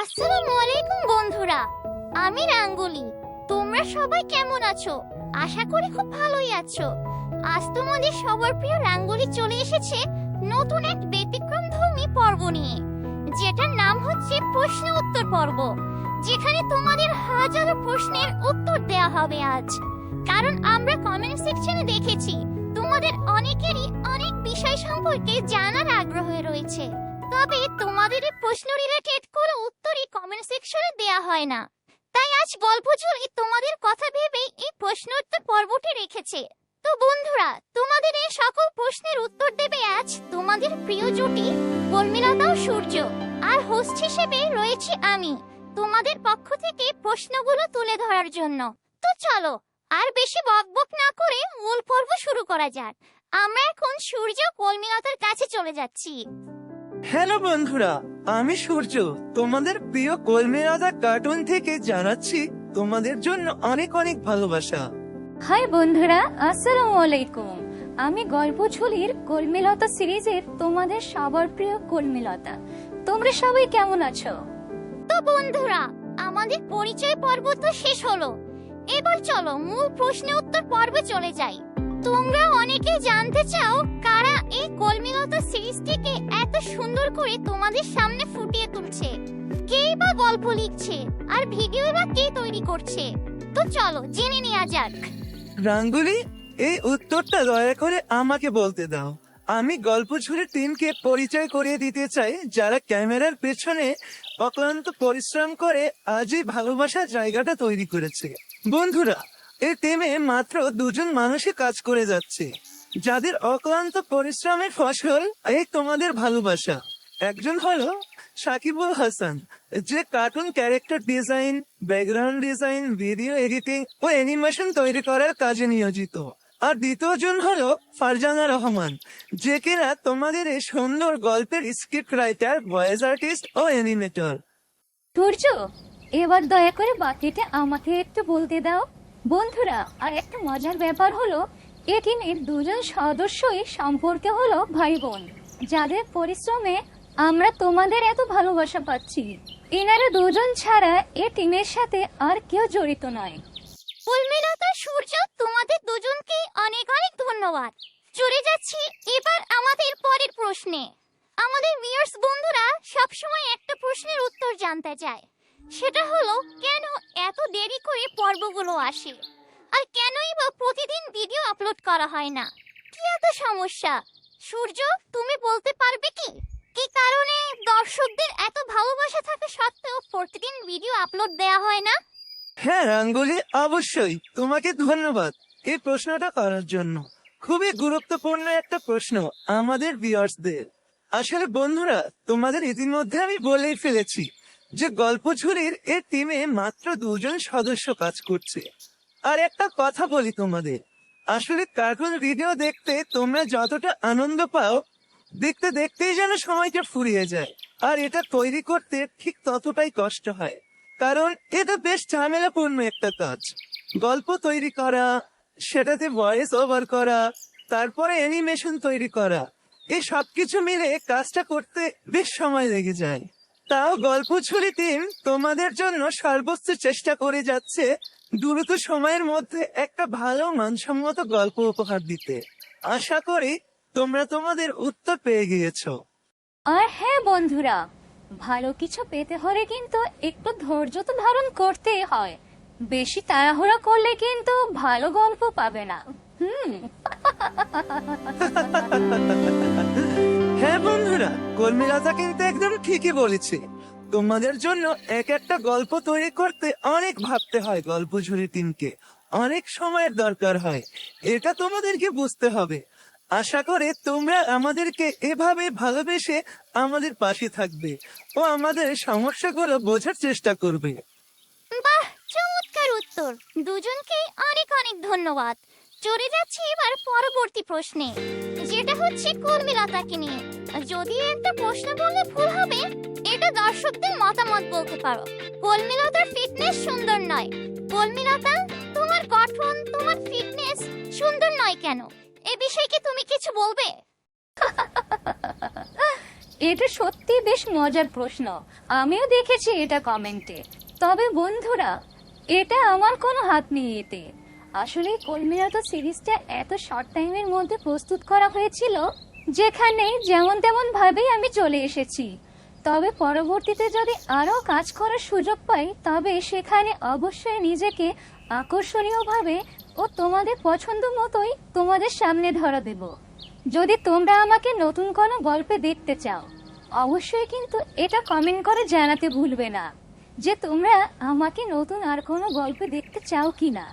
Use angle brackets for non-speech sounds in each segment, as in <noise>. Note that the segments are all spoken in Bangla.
আসসালামু আলাইকুম, বন্ধুরা। আমি রাঙ্গুলি। তোমরা সবাই কেমন আছো? আশা করি খুব ভালোই আছো। আজ তোমাদের সবার প্রিয় রাঙ্গুলি চলে এসেছে নতুন এক ব্যতিক্রমধর্মী পর্ব নিয়ে, যেটার নাম হচ্ছে প্রশ্ন উত্তর পর্ব, যেখানে তোমাদের হাজারো প্রশ্নের উত্তর দেয়া হবে আজ। কারণ আমরা কমেন্ট সেকশনে দেখেছি তোমাদের অনেকেরই অনেক বিষয় সম্পর্কে জানার আগ্রহ রয়েছে। তবে তোমাদের প্রশ্ন রিলেটেড কোনো উত্তরই কমেন্ট সেকশনে দেয়া হয় না। তাই আজ গল্প জুড়ে তোমাদের কথা ভেবেই এই প্রশ্ন উত্তর পর্বটি রেখেছে। তো বন্ধুরা, তোমাদের এই সকল প্রশ্নের উত্তর দেবে আজ তোমাদের প্রিয় জুটি কর্মীলতা ও সূর্য। আর হোস্ট হিসেবে রয়েছি আমি, তোমাদের পক্ষ থেকে প্রশ্নগুলো তুলে ধরার জন্য। তো চলো আর বেশি বকবক না করে মূল পর্ব শুরু করা যাক। আমরা এখন সূর্য কর্মীলতার কাছে চলে যাচ্ছি। হ্যালো বন্ধুরা আমি সূর্য তোমাদের প্রিয় কলমে রাজা কার্টুন থেকে জানাচ্ছি তোমাদের জন্য অনেক অনেক ভালোবাসা। হাই বন্ধুরা আসসালামু আলাইকুম। আমি গল্প ঝুলির কলমিলতা সিরিজের তোমাদের সবার প্রিয় কলমিলতা। তোমরা সবাই কেমন আছো? তো বন্ধুরা আমাদের পরিচয় পর্ব তো শেষ হলো। এবার চলো, মূল প্রশ্ন উত্তর পর্বে চলে যাই। তোমরা অনেকেই জানতে চাও কারা এই কলমিলতা সিরিজটিকে এত সুন্দর করে তোমাদের সামনে ফুটিয়ে তুলছে। কেই বা গল্প লিখছে, আর ভিডিও বা কে তৈরি করছে? তো চলো, জেনে নেওয়া যাক। রাঙ্গুলি, এই উত্তরটা দয়া করে আমাকে বলতে দাও। আমি গল্প ছুড়ে টিমকে পরিচয় করিয়ে দিতে চাই, যারা ক্যামেরার পেছনে অক্লান্ত পরিশ্রম করে আজই ভালোবাসার জায়গাটা তৈরি করেছে। বন্ধুরা, এই টিমে মাত্র দুজন মানুষই কাজ করে যাচ্ছে। যাদের অক্লান্ত পরিশ্রমের ফসল, এই তোমাদের ভালোবাসা। একজন হলো সাকিবুল হাসান, যে cartoon character design, background design, video editing ও অ্যানিমেশন তৈরি করার কাজে নিয়োজিত। আর দ্বিতীয়জন হলো ফারজানা রহমান, যে কিনা তোমাদের এই সুন্দর গল্পের স্ক্রিপ্ট রাইটার ভয়েস আর্টিস্ট ও অ্যানিমেটর সূর্য এবার দয়া করে বাকিটা আমাকে একটু বলতে দাও। বন্ধুরা, আর একটা মজার ব্যাপার হলো এ টিমের দুজন সদস্যই সম্পর্কে হলো ভাই বোন যাদের পরিশ্রমে আমরা তোমাদের এত ভালোবাসা পাচ্ছি। এনারা দুজন ছাড়া এ টিমের সাথে আর কেউ জড়িত নয়। উর্মিলতা সূর্য, তোমাদের দুজনকে অনেক অনেক ধন্যবাদ। চলে যাচ্ছি এবার আমাদের পরের প্রশ্নে। আমাদের ভিউয়ার্স বন্ধুরা সবসময় একটা প্রশ্নের উত্তর জানতে চায়। সেটা হলো, কেন এত দেরি করে পর্বগুলো আসে? আর কেনই বা প্রতিদিন ভিডিও আপলোড করা হয় না? কি এত সমস্যা? সূর্য, তুমি বলতে পারবে কি? কি কারণে দর্শকদের এত ভালোবাসা থাকা সত্ত্বেও প্রতিদিন ভিডিও আপলোড দেয়া হয় না? হ্যাঁ রাঙ্গুলি, অবশ্যই। তোমাকে ধন্যবাদ এই প্রশ্নটা করার জন্য। খুবই গুরুত্বপূর্ণ একটা প্রশ্ন আমাদের ভিউয়ার্সদের আসলে বন্ধুরা, তোমাদের ইতিমধ্যে আমি বলেই ফেলেছি যে গল্প ঝুলির এই টিমে মাত্র দুজন সদস্য কাজ করছে। আর একটা কথা বলি তোমাদের। আসলে কার্টুন ভিডিও দেখতে তোমরা যতটা আনন্দ পাও, দেখতে দেখতেই যেন সময়টা ফুরিয়ে যায়। আর এটা তৈরি করতে ঠিক ততটাই কষ্ট হয়। কারণ এটা বেশ ঝামেলাপূর্ণ একটা কাজ। গল্প তৈরি করা, সেটাতে ভয়েস ওভার করা, তারপরে অ্যানিমেশন তৈরি করা এই সবকিছু মিলে কাজটা করতে বেশ সময় লেগে যায়। তাও গল্প ছুরি টিম তোমাদের জন্য সর্বোচ্চ চেষ্টা করে যাচ্ছে দ্রুত সময়ের মধ্যে একটা ভালো মানসম্মত গল্প উপহার দিতে। আশা করি তোমরা তোমাদের উত্তর পেয়ে গিয়েছো। আর হ্যাঁ বন্ধুরা ভালো কিছু পেতে হলে কিন্তু একটু ধৈর্য তো ধারণ করতেই হয়। বেশি তাড়াহুড়া করলে কিন্তু ভালো গল্প পাবে না। হ্যাঁ বন্ধুরা কর্মীলতা কিন্তু একদম ঠিকই বলেছে। তোমাদের জন্য এক একটা গল্প তৈরি করতে অনেক ভাবতে হয় গল্প ঝুড়ি টিমকে অনেক সময়ের দরকার হয়। এটা তোমাদেরকে বুঝতে হবে। আশা করে তোমরা আমাদেরকে এভাবে ভালোবেসে আমাদের পাশে থাকবে ও আমাদের সমস্যাগুলো বোঝার চেষ্টা করবে। বাহ, চমৎকার উত্তর। দুজনকে অনেক অনেক ধন্যবাদ। চলে যাচ্ছি এবার পরবর্তী প্রশ্নে। যেটা হচ্ছে কর্মীলতাকে নিয়ে। যদি একটা প্রশ্ন বললে ভুল হবে, এটা দর্শকদের মতামত বলতে পারো। কর্মীলতার ফিটনেস সুন্দর নয়। কর্মীলতা, তোমার গঠন, তোমার ফিটনেস সুন্দর নয় কেন? এ বিষয়ে কি তুমি কিছু বলবে? এটা সত্যি বেশ মজার প্রশ্ন। আমিও দেখেছি এটা কমেন্টে। তবে বন্ধুরা, এটা আমার কোনো হাত নেই এতে। আসলে কলমিরাত সিরিজটা এত শর্ট টাইমের মধ্যে প্রস্তুত করা হয়েছিল, যেখানে যেমন তেমন ভাবেই আমি চলে এসেছি। তবে পরবর্তীতে যদি আরও কাজ করার সুযোগ পাই, তবে সেখানে অবশ্যই নিজেকে আকর্ষণীয়ভাবে ও তোমাদের পছন্দ মতোই তোমাদের সামনে ধরা দেব। যদি তোমরা আমাকে নতুন কোনো গল্পে দেখতে চাও, অবশ্যই কিন্তু এটা কমেন্ট করে জানাতে ভুলবে না যে তোমরা আমাকে নতুন আর কোনো গল্পে দেখতে চাও কিনা।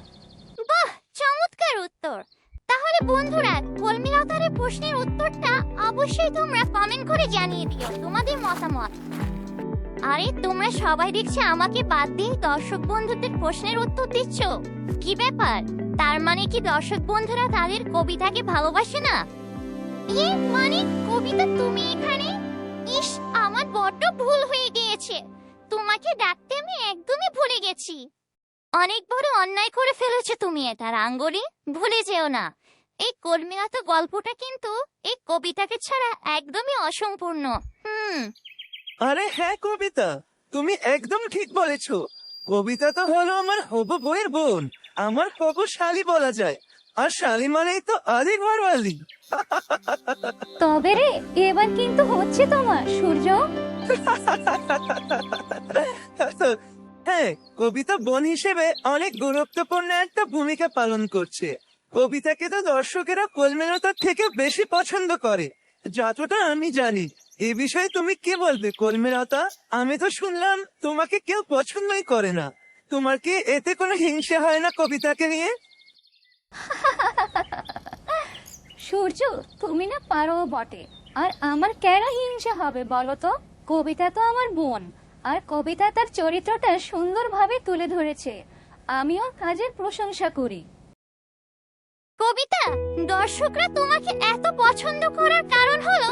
বাহ, চমৎকার উত্তর। তাহলে বন্ধুরা কলমিলতারের প্রশ্নের উত্তরটা অবশ্যই তোমরা কমেন্ট করে জানিয়ে দিও তোমাদের মতামত। আরে, তোমরা সবাই দেখছে আমাকে বাদ দিয়ে দর্শক বন্ধুদের প্রশ্নের উত্তর দিচ্ছ। কি ব্যাপার? তার মানে কি দর্শক বন্ধুরা তাদের কবিতাকে ভালোবাসে না? ইয়ে মানে কবিতা তুমি এখানে? ইস, আমার বড্ড ভুল হয়ে গিয়েছে। তোমাকে ডাকতে আমি একদমই ভুলে গেছি। অনেক বড় অন্যায় করে ফেলেছো তুমি এটা রাঙ্গরি ভুলে যেও না। এই কর্মীরত গল্পটা কিন্তু এই কবিতাকে ছাড়া একদমই অসম্পূর্ণ। হুম। আরে হ্যাঁ কবিতা। তুমি একদম ঠিক বলেছ। কবিতা তো হলো আমার হবু বইয়ের বোন। আমার হবু শালি বলা যায়। আর শালি মানেই তো আদি ঘরওয়ালি তবে রে এবার কিন্তু হচ্ছে তোমার সূর্য। হ্যাঁ কবিতা বোন হিসেবে অনেক গুরুত্বপূর্ণ একটা ভূমিকা পালন করছে। কবিতাকে তো দর্শকেরা কলমেলতার থেকে বেশি পছন্দ করে। যতটা আমি জানি এ বিষয়ে তুমি কি বলবে কলমেলতা? আমি তো শুনলাম তোমাকে কেউ পছন্দই করে না। তোমার কি এতে কোনো হিংসা হয় না কবিতাকে নিয়ে? সূর্য তুমি না পারো বটে। আর আমার কেন হিংসা হবে বলো তো? কবিতা তো আমার বোন আর কবিতা তার চরিত্রটা সুন্দরভাবে তুলে ধরেছে। আমি ওর কাজের প্রশংসা করি। কবিতা দর্শকরা তোমাকে এত পছন্দ করার কারণ হলো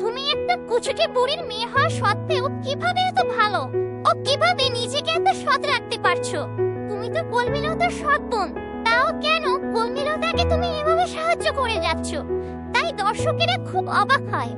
তুমি একটা কুচুকে বুড়ির মেয়ে হওয়া সত্ত্বেও কীভাবে এত ভালো? ও কীভাবে নিজেকে এত সৎ রাখতে পারছ? তুমি তো কলমিলতার সৎ বোন। তাও কেন কলমিলতাকে তুমি এভাবে সাহায্য করে যাচ্ছ? তাই দর্শকেরা খুব অবাক হয়।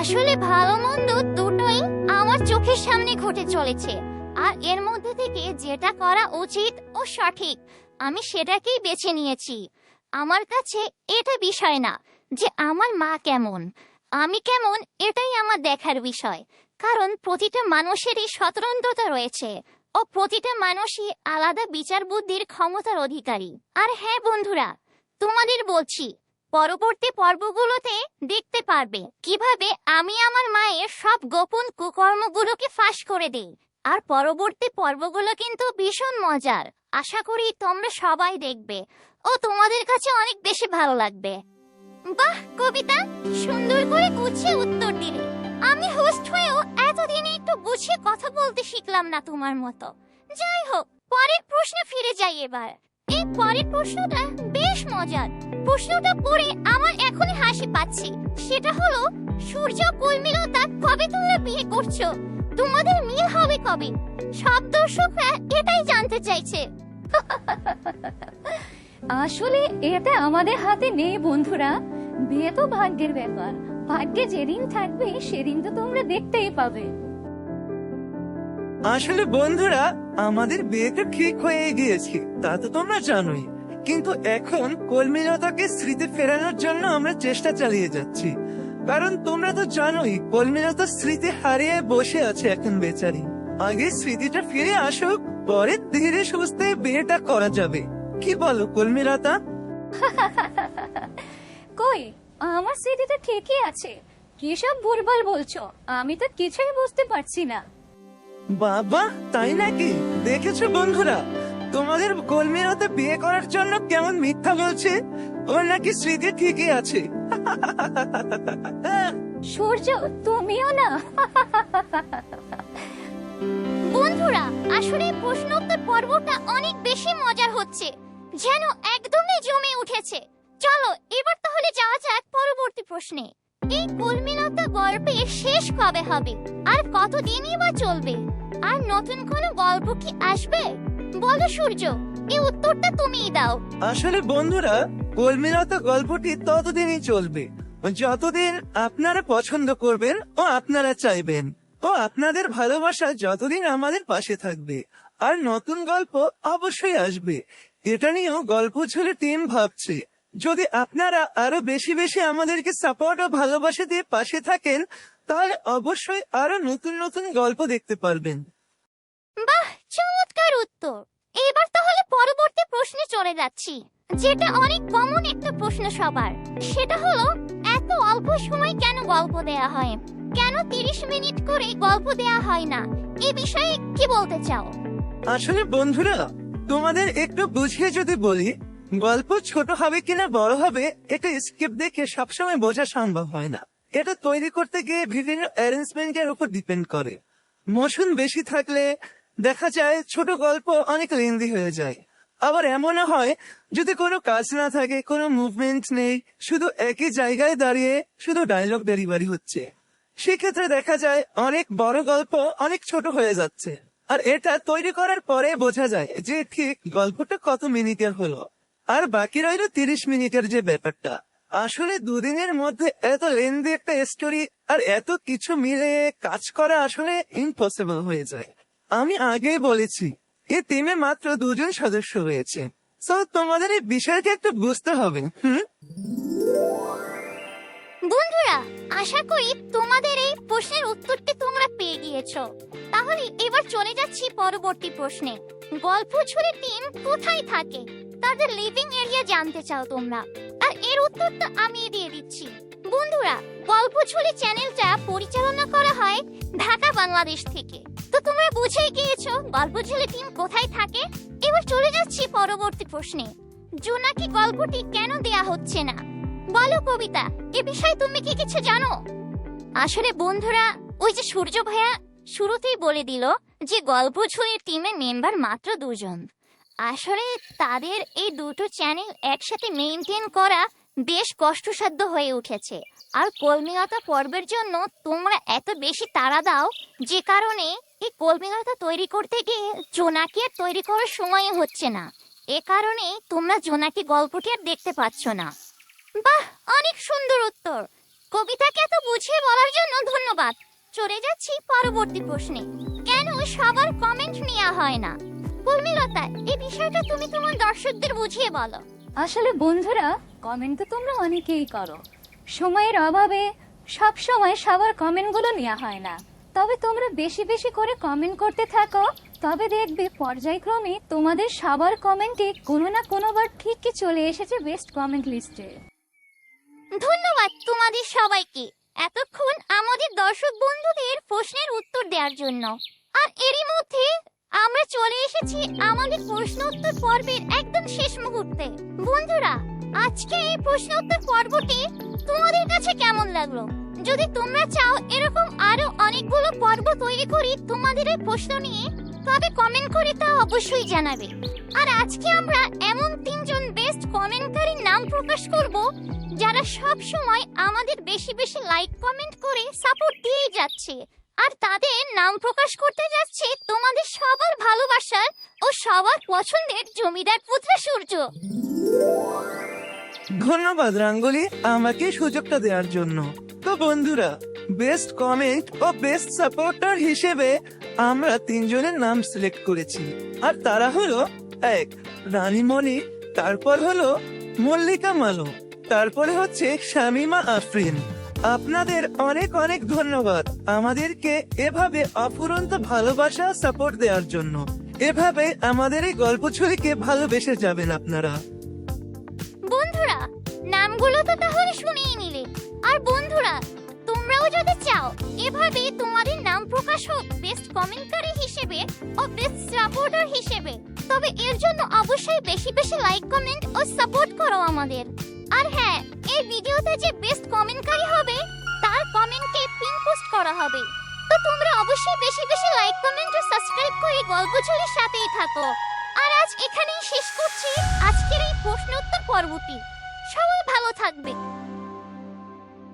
আসলে ভালো মন্দ দুটোই আমার চোখের সামনে ঘটে চলেছে। আর এর মধ্যে থেকে যেটা করা উচিত ও সঠিক, আমি সেটাকেই বেছে নিয়েছি। আমার কাছে এটা বিষয় না। যে আমার মা কেমন? আমি কেমন এটাই আমার দেখার বিষয়। কারণ প্রতিটা মানুষেরই স্বতন্ত্রতা রয়েছে ও প্রতিটা মানুষই আলাদা বিচার বুদ্ধির ক্ষমতার অধিকারী। আর হ্যাঁ বন্ধুরা, তোমাদের বলছি, পরবর্তী পর্বগুলোতে দেখতে পারবে কীভাবে আমি আমার মায়ের সব গোপন কুকর্মগুলোকে ফাঁস করে দেই। আর পরবর্তী পর্বগুলো কিন্তু ভীষণ মজার। আশা করি তোমরা সবাই দেখবে ও তোমাদের কাছে অনেক বেশি ভালো লাগবে। বাহ, কবিতা। সুন্দর করে গুছিয়ে উত্তর দিলে। আমি হোস্ট হয়েও এতদিনে একটু গুছিয়ে কথা বলতে শিখলাম না তোমার মতো। যাই হোক, পরের প্রশ্নে ফিরে যাই এবার। এই পরের প্রশ্নটা বেশ মজার। প্রশ্নটা পড়ে আমার এখনই হাসি পাচ্ছে। সেটা হলো, সূর্য কর্মীলতা কবে তোমরা বিয়ে করছ? তোমাদের মিল হবে কবে? সব দর্শকরা এটাই জানতে চাইছে। <laughs> আসলে এটা আমাদের হাতে নেই বন্ধুরা। বিয়ে তো ভাগ্যের ব্যাপার। ভাগ্যে যেদিন থাকবে, সেদিন তো তোমরা দেখতেই পাবে। আসলে বন্ধুরা, আমাদের বিয়েটা ঠিক হয়ে গিয়েছে, তা তো তোমরা জানোই। কিন্তু এখন কলমিলতাকে স্মৃতি ফেরানোর জন্য আমরা চেষ্টা চালিয়ে যাচ্ছি। কারণ তোমরা তো জানোই, কলমিলতা স্মৃতি হারিয়ে বসে আছে এখন বেচারি। আগে স্মৃতিটা ফিরে আসুক, পরে ধীরে সুস্থে বিয়েটা করা যাবে। কি বলো কলমিলতা? <laughs> কই আমার স্মৃতিতে ঠিকই আছে। কি সব ভুলভাল বলছো? আমি তো কিছুই বুঝতে পারছি না। বাবা তাই নাকি? দেখেছ বন্ধুরা তোমাদের কলমিলতা বিয়ে করার জন্য কেমন মিথ্যা বলছে? ওর নাকি স্মৃতি ঠিকই আছে। <laughs> সূর্য তুমিও না। <laughs> বন্ধুরা আসলে প্রশ্ন উত্তর পর্বটা অনেক বেশি মজার হচ্ছে। যেন একদমই জমে উঠেছে। চলো, এবার তাহলে যাওয়া যাক পরবর্তী প্রশ্নে। এই কলমিলতা গল্পে শেষ কবে হবে? আর কতদিনই বা চলবে? আর নতুন কোনো গল্প কি আসবে? বলো সূর্য, এই উত্তরটা তুমিই দাও। আসলে বন্ধুরা কলমিলতা গল্পটি ততদিনই চলবে। যতদিন আপনারা পছন্দ করবেন ও আপনারা চাইবেন, ও আপনাদের ভালোবাসা যতদিন আমাদের পাশে থাকবে, আর নতুন গল্প অবশ্যই আসবে। এটা নিয়েও গল্প ছেলে টিম ভাবছে। যদি আপনারা আরও বেশি বেশি আমাদেরকে সাপোর্ট ও ভালোবাসা দিয়ে পাশে থাকেন তাহলে অবশ্যই আরও নতুন নতুন গল্প দেখতে পারবেন। বাহ চমৎকার উত্তর। এবার তাহলে পরবর্তী প্রশ্নে চলে যাচ্ছি। যেটা অনেক কমন একটা প্রশ্ন সবার। সেটা হলো এত অল্প সময় কেন গল্প দেয়া হয়? কেন তিরিশ মিনিট করে গল্প দেয়া হয় না? এ বিষয়ে কি বলতে চাও? আসলে বন্ধুরা তোমাদের একটু বুঝিয়ে যদি বলি, গল্প ছোট হবে কিনা বড় হবে, এটা স্কিপ দেখে সবসময় বোঝা সম্ভব হয় না। এটা তৈরি করতে গিয়ে বিভিন্ন অ্যারেঞ্জমেন্টের উপর ডিপেন্ড করে। মোশন বেশি থাকলে দেখা যায় ছোট গল্প অনেক লেন্দি হয়ে যায়। আবার এমনও হয়, যদি কোনো কাজ না থাকে, কোনো মুভমেন্ট নেই, শুধু একই জায়গায় দাঁড়িয়ে শুধু ডায়লগ ডেলিভারি হচ্ছে। সেক্ষেত্রে দেখা যায় অনেক বড় গল্প অনেক ছোট হয়ে যাচ্ছে। আর এটা তৈরি করার পরে বোঝা যায় যে ঠিক গল্পটা কত মিনিটের হলো। আর বাকি রইল তিরিশ মিনিটের যে ব্যাপারটা। আসলে দুদিনের মধ্যে এত লেন্দি একটা স্টোরি আর এত কিছু মিলে কাজ করা আসলে ইম্পসিবল হয়ে যায়। আমি আগেই বলেছি এই টিমে মাত্র দুজন সদস্য রয়েছে। তো তোমাদের এই বিষয়টা একটু বুঝতে হবে, হুম? বন্ধুরা, আশা করি তোমাদের এই প্রশ্নের উত্তরটি তোমরা পেয়ে গিয়েছো। তাহলে এবার চলে যাচ্ছি পরবর্তী প্রশ্নে। গল্প ছুরি টিম কোথায় থাকে? তাদের লিভিং এরিয়া জানতে চাও তোমরা। আর এর উত্তরটা আমি দিয়ে দিচ্ছি। বন্ধুরা গল্প ছুরি চ্যানেলটা পরিচালনা করা হয় ঢাকা, বাংলাদেশ থেকে। তো তোমরা বুঝেই গিয়েছো গল্প ঝুলি টিম কোথায় থাকে? এবার চলে যাচ্ছি পরবর্তী প্রশ্নে। জোনাকি গল্পটি কেন দেয়া হচ্ছে না? বলো কবিতা, এ বিষয়ে তুমি কি কিছু জানো? আসলে বন্ধুরা, ওই যে সূর্য ভাইয়া শুরুতেই বলে দিল যে গল্প ছুঁয়ে টিমের মেম্বার মাত্র দুজন। আসলে তাদের এই দুটো চ্যানেল একসাথে মেনটেন করা বেশ কষ্টসাধ্য হয়ে উঠেছে। আর কলমিলতা পর্বের জন্য তোমরা এত বেশি তাড়া দাও যে কারণে এই কলমিলতা তৈরি করতে গিয়ে জোনাকি আর তৈরি করার সময় হচ্ছে না। এ কারণে তোমরা জোনাকি গল্পটি আর দেখতে পাচ্ছ না। বাহ, অনেক সুন্দর উত্তর। কবিতাকে এত বুঝিয়ে বলার জন্য ধন্যবাদ। চলে যাচ্ছি পরবর্তী প্রশ্নে। কেন সবার কমেন্ট নেওয়া হয় না? উর্মিলতা এই বিষয়টা তুমি তোমার দর্শকদের বুঝিয়ে বলো। আসলে বন্ধুরা কমেন্ট তো তোমরা অনেকেই করো। সময়ের অভাবে সব সময় সবার কমেন্টগুলো নেওয়া হয় না। তবে তোমরা বেশি বেশি করে কমেন্ট করতে থাকো তবে দেখবে পর্যায়ক্রমে তোমাদের সবার কমেন্টে কোনো না কোনোবার ঠিকই চলে এসেছে বেস্ট কমেন্ট লিস্টে ধন্যবাদ তোমাদের সবাইকে। এতক্ষণ আমাদের দর্শক বন্ধুদের প্রশ্নের উত্তর দেওয়ার জন্য। আর এরই মধ্যে আমরা চলে এসেছি আমাদের প্রশ্ন উত্তর পর্বের একদম শেষ মুহূর্তে। বন্ধুরা, আজকে এই প্রশ্ন উত্তর পর্বটি তোমাদের কাছে কেমন লাগল? যদি তোমরা চাও এরকম আরও অনেকগুলো পর্ব তৈরি করি তোমাদের এই প্রশ্ন নিয়ে, তবে কমেন্ট করে তা অবশ্যই জানাবে। আর আজকে আমরা এমন তিনজন বেস্ট কমেন্টকারীর নাম প্রকাশ করব, যারা সব সময় আমাদের বেশি বেশি লাইক কমেন্ট করে সাপোর্ট দিয়ে যাচ্ছে। আর তাদের নাম প্রকাশ করতে যাচ্ছে তোমাদের সবার ভালোবাসার ও সবার পছন্দের জমিদার পুত্র সূর্য। ধন্যবাদ রাঙ্গুলি আমাকে সুযোগটা দেওয়ার জন্য। তো বন্ধুরা বেস্ট কমেন্ট ও বেস্ট সাপোর্টার হিসেবে আমরা তিনজনের নাম সিলেক্ট করেছি। আর তারা হলো এক রানীমণি, তারপর হলো মল্লিকা মালো, তারপরে হচ্ছে শামিমা আফরিন। আপনাদের অনেক অনেক ধন্যবাদ আমাদেরকে এভাবে অফুরন্ত ভালোবাসা সাপোর্ট দেওয়ার জন্য। এভাবে আমাদের এই গল্প ছড়িকে ভালোবেসে যাবেন আপনারা। বন্ধুরা, নামগুলো তো তাহলে শুনিয়ে নিলে। আর বন্ধুরা, তোমরাও যদি চাও, এভাবে তোমাদের নাম প্রকাশ হোক বেস্ট কমেন্টকারী হিসেবে ও বেস্ট সাপোর্টার হিসেবে তবে এর জন্য অবশ্যই বেশি বেশি লাইক কমেন্ট ও সাপোর্ট করো আমাদের। আর হ্যাঁ এই ভিডিওতে যে বেস্ট কমেন্টকারী হবে, তার কমেন্টকে পিন পোস্ট করা হবে। তো তোমরা অবশ্যই বেশি বেশি লাইক কমেন্ট ও সাবস্ক্রাইব করে গল্প সাথেই থাকো। আর আজ এখানেই শেষ করছি। আজকের এই প্রশ্ন উত্তর পর্বটি। সবাই ভালো থাকবে।